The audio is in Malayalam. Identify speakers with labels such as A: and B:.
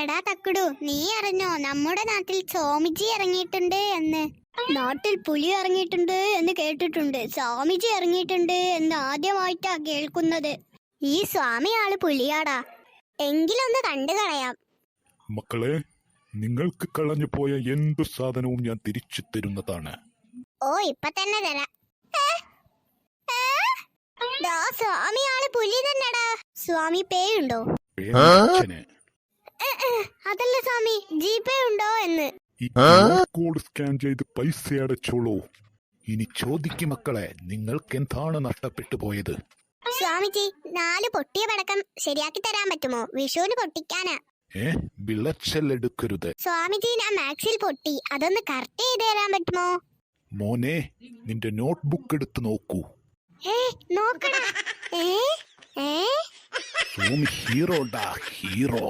A: എടാ തക്കുടു നീ അറിഞ്ഞോ നമ്മുടെ നാട്ടിൽ സ്വാമിജി ഇറങ്ങിയിട്ടുണ്ട് എന്ന്? നാട്ടിൽ പുലി ഇറങ്ങിയിട്ടുണ്ട് എന്ന് കേട്ടിട്ടുണ്ട്. സ്വാമിജി ഇറങ്ങിയിട്ടുണ്ട് എന്ന് ആദ്യമായിട്ടാ കേൾക്കുന്നത്. ഈ സ്വാമി ആൾ പുലിയാടാ. എങ്കിലൊന്ന് കണ്ടു കളയാം.
B: മക്കളെ നിങ്ങൾക്ക് കളഞ്ഞു പോയ എന്തു സാധനവും ഞാൻ തിരിച്ചു തരുന്നതാണ്?
A: ഓ ഇപ്പൊ തന്നെ തരാം. സ്വാമി ആൾ പുലി തന്നെടാ. സ്വാമി പേ ഉണ്ടോ
B: പേരച്ഛന്
A: അതല്ല സ്വാമി ജിപേ ഉണ്ടോ എന്ന്.
B: ഈ കോഡ് സ്കാൻ ചെയ്ത് പൈസ അടച്ചോളൂ. ഇനി ചോദിക്കും മക്കളെ നിങ്ങൾക്ക് എന്താണ് നഷ്ടപ്പെട്ടു പോയത്?
A: സ്വാമിജി നാല് പൊട്ടിയ പടക്കം ശരിയാക്കി തരാൻ പറ്റുമോ? വിഷുവിന് പൊട്ടിക്കാനാ.
B: ഏ വിളച്ചലെടുക്കരുത്
A: സ്വാമിജി ഞാൻ മാക്സിൽ പൊട്ടി. അതൊന്ന് കറക്റ്റ് ചെയ്ത് തരാൻ പറ്റുമോ?
B: മോനെ നിന്റെ നോട്ട്ബുക്ക് എടുത്ത് നോക്കൂ.
A: ഏ നോക്കടാ ഏ ഏ?
B: സ്വാമി ഹീറോടാ ഹീറോ